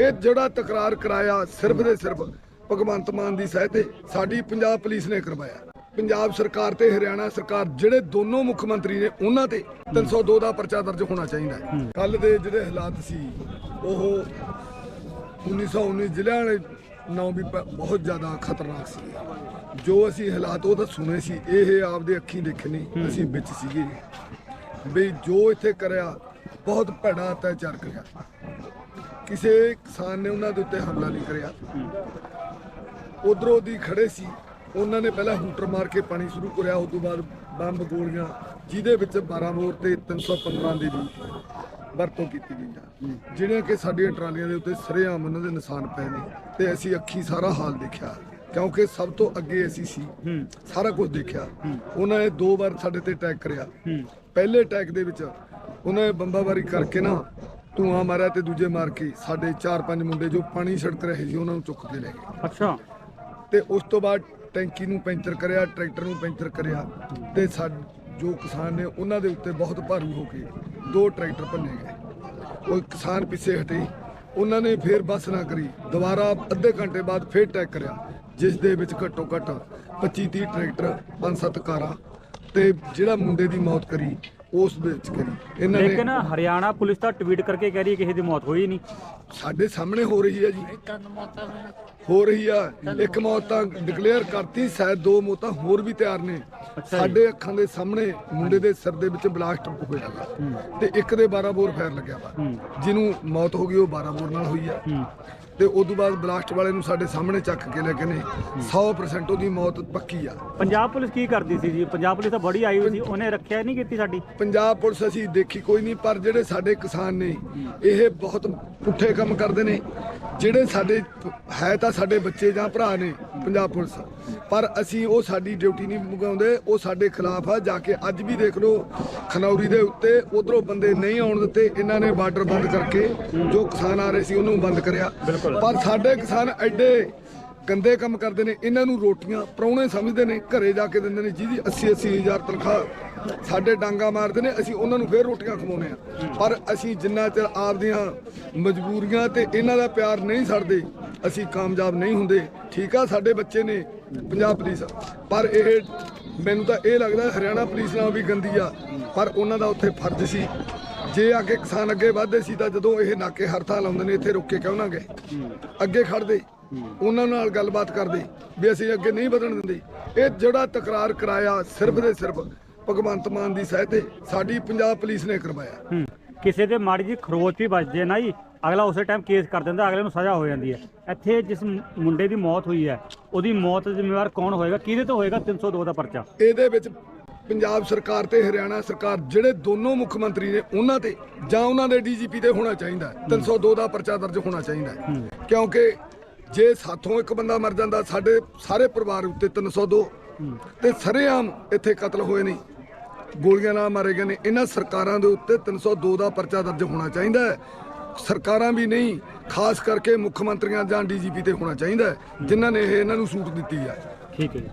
ਇਹ ਜਿਹੜਾ ਤਕਰਾਰ ਕਰਾਇਆ ਸਿਰਫ ਦੇ ਸਿਰਫ ਭਗਵੰਤ ਮਾਨ ਦੀ ਸਹਾਇਤੇ ਸਾਡੀ ਪੰਜਾਬ ਪੁਲਿਸ ਨੇ ਕਰਵਾਇਆ। ਪੰਜਾਬ ਸਰਕਾਰ ਤੇ ਹਰਿਆਣਾ ਸਰਕਾਰ ਜਿਹੜੇ ਦੋਨੋਂ ਮੁੱਖ ਮੰਤਰੀ ਨੇ, ਉਹਨਾਂ ਤੇ 302 ਦਾ ਪਰਚਾ ਦਰਜ ਹੋਣਾ ਚਾਹੀਦਾ ਹੈ। ਕੱਲ ਦੇ ਜਿਹੜੇ ਹਾਲਾਤ ਸੀ, ਉਹ 1919 ਜ਼ਿਲ੍ਹਿਆਂ ਵਾਲੇ ਨਾਂ ਵੀ ਬਹੁਤ ਜ਼ਿਆਦਾ ਖਤਰਨਾਕ ਸੀ। ਜੋ ਅਸੀਂ ਹਾਲਾਤ ਉਹ ਤਾਂ ਸੁਣੇ ਸੀ, ਇਹ ਆਪਦੇ ਅੱਖੀਂ ਦੇਖੇ ਨਹੀਂ ਅਸੀਂ ਵਿੱਚ ਸੀਗੇ। ਵੀ ਜੋ ਇੱਥੇ ਕਰਿਆ, ਬਹੁਤ ਭੈੜਾ ਅਤਿਆਚਾਰ ਕਰਿਆ। ਕਿਸੇ ਕਿਸਾਨ ਨੇ ਉਹਨਾਂ ਦੇ ਉੱਤੇ ਹਮਲਾ ਨਹੀਂ ਕਰਿਆ। ਉਧਰੋਂ ਦੀ ਖੜੇ ਸੀ। ਉਹਨਾਂ ਨੇ ਪਹਿਲਾਂ ਹੂਟਰ ਮਾਰ ਕੇ ਪਾਣੀ ਸ਼ੁਰੂ ਕਰਿਆ ਉਸ ਤੋਂ ਬਾਅਦ ਬੰਬ ਗੋਲੀਆਂ ਜਿਹਦੇ ਵਿੱਚ 12 ਬੋਰ ਤੇ 315 ਦੀ ਵੀ ਵਰਤੋਂ ਕੀਤੀ ਗਈ ਆ। ਜਿਹੜੀਆਂ ਕਿ ਸਾਡੀਆਂ ਟਰਾਲੀਆਂ ਦੇ ਉੱਤੇ ਸਰੇਆਮ ਉਹਨਾਂ ਦੇ ਨਿਸ਼ਾਨ ਪਏ ਨੇ ਤੇ ਅਸੀਂ ਅੱਖੀ ਸਾਰਾ ਹਾਲ ਦੇਖਿਆ। ਕਿਉਂਕਿ ਸਭ ਤੋਂ ਅੱਗੇ ਅਸੀਂ ਸੀ ਸਾਰਾ ਕੁਝ ਦੇਖਿਆ। ਉਹਨਾਂ ਨੇ ਦੋ ਵਾਰ ਸਾਡੇ ਤੇ ਅਟੈਕ ਕਰਿਆ। ਪਹਿਲੇ ਅਟੈਕ ਦੇ ਵਿੱਚ ਉਹਨਾਂ ਨੇ ਬੰਬਾਬਾਰੀ ਕਰਕੇ ਨਾ ਧੂਆਂ ਮਾਰਿਆ ਤੇ ਦੂਜੇ ਮਾਰ ਕੇ ਸਾਡੇ 4-5 ਮੁੰਡੇ ਜੋ ਪਾਣੀ ਛਿੜਕ ਰਹੇ ਸੀ ਉਹਨਾਂ ਨੂੰ ਚੁੱਕ ਕੇ ਲੈ ਗਏ। ਅੱਛਾ। ਤੇ ਉਸ ਤੋਂ ਬਾਅਦ ਟੈਂਕੀ ਨੂੰ ਪੈਂਚਰ ਕਰਿਆ ਟਰੈਕਟਰ ਨੂੰ ਪੈਂਚਰ ਕਰਿਆ ਤੇ ਸਾ ਜੋ ਕਿਸਾਨ ਨੇ ਉਹਨਾਂ ਦੇ ਉੱਤੇ ਬਹੁਤ ਭਾਰੂ ਹੋ ਕੇ ਦੋ ਟਰੈਕਟਰ ਭੰਨੇ ਗਏ। ਉਹ ਕਿਸਾਨ ਪਿੱਛੇ ਹਟੇ ਉਹਨਾਂ ਨੇ ਫੇਰ ਬੱਸ ਨਾ ਕਰੀ ਦੁਬਾਰਾ ਅੱਧੇ ਘੰਟੇ ਬਾਅਦ ਫੇਰ ਟੈਕ ਕਰਿਆ ਜਿਸ ਦੇ ਵਿੱਚ ਘੱਟੋ ਘੱਟ 25 30 ਟਰੈਕਟਰ ਪੰਜ ਸੱਤ ਕਾਰਾਂ ਤੇ ਜਿਹੜਾ ਮੁੰਡੇ ਦੀ ਮੌਤ ਕਰੀ ਉਸ ਵਿੱਚ ਕਰੀ। ਇਹਨਾਂ ਨੇ ਲੇਕਿਨ ਹਰਿਆਣਾ ਪੁਲਿਸ ਤਾਂ ਟਵੀਟ ਕਰਕੇ ਕਹਿ ਰਹੀ ਹੈ ਕਿਸੇ ਦੀ ਮੌਤ ਹੋਈ ਨਹੀਂ। ਸਾਡੇ ਸਾਹਮਣੇ ਹੋ ਰਹੀ ਹੈ ਜੀ। ਹੋ ਰਹੀ ਆ। ਇੱਕ ਮੌਤ ਤਾਂ ਡਿਕਲੇਅਰ ਕਰਤੀ ਸ਼ਾਇਦ ਦੋ ਮੌਤਾਂ ਹੋਰ ਵੀ ਤਿਆਰ ਨੇ। ਸਾਡੇ ਅੱਖਾਂ ਦੇ ਸਾਹਮਣੇ ਮੁੰਡੇ ਦੇ ਸਿਰ ਦੇ ਵਿੱਚ ਬਲਾਸਟ ਹੋਇਆ ਗਾ ਤੇ ਇੱਕ ਦੇ 12 ਬੋਰ ਫਾਇਰ ਲੱਗਿਆ ਵਾ। ਜਿਹਨੂੰ ਮੌਤ ਹੋ ਗਈ ਉਹ 12 ਬੋਰ ਨਾਲ ਹੋਈ ਆ। ਤੇ ਉਸ ਤੋਂ ਬਾਅਦ ਬਲਾਸਟ ਵਾਲੇ ਨੂੰ ਸਾਡੇ ਸਾਹਮਣੇ ਚੱਕ ਕੇ ਲੈ ਕੇ ਨੇ 100% ਉਹਦੀ ਮੌਤ ਪੱਕੀ ਆ। ਪੰਜਾਬ ਪੁਲਿਸ ਕੀ ਕਰਦੀ ਸੀ ਜੀ? ਪੰਜਾਬ ਪੁਲਿਸ ਤਾਂ ਬੜੀ ਆਈ ਹੋਈ ਸੀ ਉਹਨੇ ਰੱਖਿਆ ਨਹੀਂ ਕੀਤੀ ਸਾਡੀ। ਪੰਜਾਬ ਪੁਲਿਸ ਅਸੀਂ ਦੇਖੀ ਕੋਈ ਨਹੀਂ ਪਰ ਜਿਹੜੇ ਸਾਡੇ ਕਿਸਾਨ ਨੇ ਇਹ ਬਹੁਤ ਪੁੱਠੇ ਕੰਮ ਕਰਦੇ ਨੇ। ਜਿਹੜੇ ਸਾਡੇ ਹੈ ਤਾਂ ਸਾਡੇ ਬੱਚੇ ਜਾਂ ਭਰਾ ਨੇ ਪੰਜਾਬ ਪੁਲਿਸ। ਪਰ ਅਸੀਂ ਉਹ ਸਾਡੀ ਡਿਊਟੀ ਨਹੀਂ ਮੁਗਾਉਂਦੇ ਉਹ ਸਾਡੇ ਖਿਲਾਫ ਆ। ਜਾ ਕੇ ਅੱਜ ਵੀ ਦੇਖ ਲਓ ਖਨੌਰੀ ਦੇ ਉੱਤੇ ਉਧਰੋਂ ਬੰਦੇ ਨਹੀਂ ਆਉਣ ਦਿੱਤੇ। ਇਹਨਾਂ ਨੇ ਬਾਰਡਰ ਬੰਦ ਕਰਕੇ ਜੋ ਕਿਸਾਨ ਆ ਰਹੇ ਸੀ ਉਹਨੂੰ ਬੰਦ ਕਰਿਆ। ਪਰ ਸਾਡੇ ਕਿਸਾਨ ਐਡੇ ਗੰਦੇ ਕੰਮ ਕਰਦੇ ਨੇ, ਇਹਨਾਂ ਨੂੰ ਰੋਟੀਆਂ ਪ੍ਰਾਹੁਣੇ ਸਮਝਦੇ ਨੇ, ਘਰੇ ਜਾ ਕੇ ਦਿੰਦੇ ਨੇ ਜਿਹਦੀ 80 80 ਹਜ਼ਾਰ ਤਨਖਾਹ ਸਾਡੇ ਡਾਂਗਾ ਮਾਰਦੇ ਨੇ, ਅਸੀਂ ਉਹਨਾਂ ਨੂੰ ਫੇਰ ਰੋਟੀਆਂ ਖਵਾਉਂਦੇ ਆ ਪਰ ਅਸੀਂ ਜਿੰਨਾ ਚਿਰ ਆਪਦੀਆਂ ਮਜਬੂਰੀਆਂ ਤੇ ਇਹਨਾਂ ਦਾ ਪਿਆਰ ਨਹੀਂ ਛੱਡਦੇ ਅਸੀਂ ਕਾਮਯਾਬ ਨਹੀਂ ਹੁੰਦੇ। ਠੀਕ ਆ, ਸਾਡੇ ਬੱਚੇ ਨੇ ਪੰਜਾਬ ਪੁਲਿਸ। ਪਰ ਇਹ ਮੈਨੂੰ ਤਾਂ ਇਹ ਲੱਗਦਾ ਹਰਿਆਣਾ ਪੁਲਿਸ ਨਾਲ ਵੀ ਗੰਦੀ ਆ, ਪਰ ਉਹਨਾਂ ਦਾ ਉੱਥੇ ਫਰਜ਼ ਸੀ। ਜੇ ਅੱਗੇ ਕਿਸਾਨ ਅੱਗੇ ਵਧਦੇ ਸੀ ਤਾਂ ਜਦੋਂ ਇਹ ਨਾਕੇ ਹਰਤਾ ਆਉਂਦੇ ਨੇ, ਇੱਥੇ ਰੁੱਕ ਕੇ ਕਿਉਂ ਨਾ ਗਏ? ਅੱਗੇ ਖੜਦੇ ਉਹਨਾਂ ਨਾਲ ਗੱਲਬਾਤ ਕਰਦੇ ਵੀ ਅਸੀਂ ਅੱਗੇ ਨਹੀਂ ਵਧਣ ਦਿੰਦੇ। ਇਹ ਜਿਹੜਾ ਤਕਰਾਰ ਕਰਾਇਆ ਸਿਰਫ ਦੇ ਸਿਰਫ ਭਗਵੰਤ ਮਾਨ ਦੀ ਸਹਾਇਤੇ ਸਾਡੀ ਪੰਜਾਬ ਪੁਲਿਸ ਨੇ ਕਰਵਾਇਆ। ਕਿਸੇ ਦੇ ਮਾੜੀ ਜੀ ਖਰੋਚ ਵੀ ਵੱਜਦੇ ਨਾ ਜੀ ਅਗਲਾ ਉਸੇ ਟਾਈਮ ਕੇਸ ਕਰ ਦਿੰਦਾ ਅਗਲੇ ਨੂੰ ਸਜ਼ਾ ਹੋ ਜਾਂਦੀ ਹੈ। ਇੱਥੇ ਜਿਸ ਮੁੰਡੇ ਦੀ ਮੌਤ ਹੋਈ ਹੈ ਉਹਦੀ ਮੌਤ ਦਾ ਜ਼ਿੰਮੇਵਾਰ ਕੌਣ ਹੋਏਗਾ? ਕਿਹਦੇ ਤੋਂ ਹੋਏਗਾ? 302 ਦਾ ਪਰਚਾ। ਇਹਦੇ ਵਿੱਚ ਪੰਜਾਬ ਸਰਕਾਰ ਤੇ ਹਰਿਆਣਾ ਸਰਕਾਰ ਜਿਹੜੇ ਦੋਨੋਂ ਮੁੱਖ ਮੰਤਰੀ ਨੇ ਉਹਨਾਂ ਤੇ ਜਾਂ ਉਹਨਾਂ ਦੇ ਡੀਜੀਪੀ ਤੇ ਹੋਣਾ ਚਾਹੀਦਾ ਹੈ। 302 ਦਾ ਪਰਚਾ ਦਰਜ ਹੋਣਾ ਚਾਹੀਦਾ। ਕਿਉਂਕਿ ਜੇ ਸਾਥੋਂ ਇੱਕ ਬੰਦਾ ਮਰ ਜਾਂਦਾ ਸਾਡੇ ਸਾਰੇ ਪਰਿਵਾਰ ਉੱਤੇ 302 ਤੇ ਸਰੇਆਮ ਇੱਥੇ ਕਤਲ ਹੋਏ ਨੇ। ਗੋਲੀਆਂ ਨਾਲ ਮਾਰੇ ਗਏ ਨੇ। ਇਹਨਾਂ ਸਰਕਾਰਾਂ ਦੇ ਉੱਤੇ 302 ਦਾ ਪਰਚਾ ਦਰਜ ਹੋਣਾ ਚਾਹੀਦਾ ਹੈ। ਸਰਕਾਰਾਂ ਵੀ ਨਹੀਂ ਖਾਸ ਕਰਕੇ ਮੁੱਖ ਮੰਤਰੀਆਂ ਜਾਂ ਡੀਜੀਪੀ ਤੇ ਹੋਣਾ ਚਾਹੀਦਾ ਹੈ, ਜਿਨ੍ਹਾਂ ਨੇ ਇਹ ਇਹਨਾਂ ਨੂੰ ਸੂਟ ਦਿੱਤੀ ਆ। ਠੀਕ ਹੈ ਜੀ।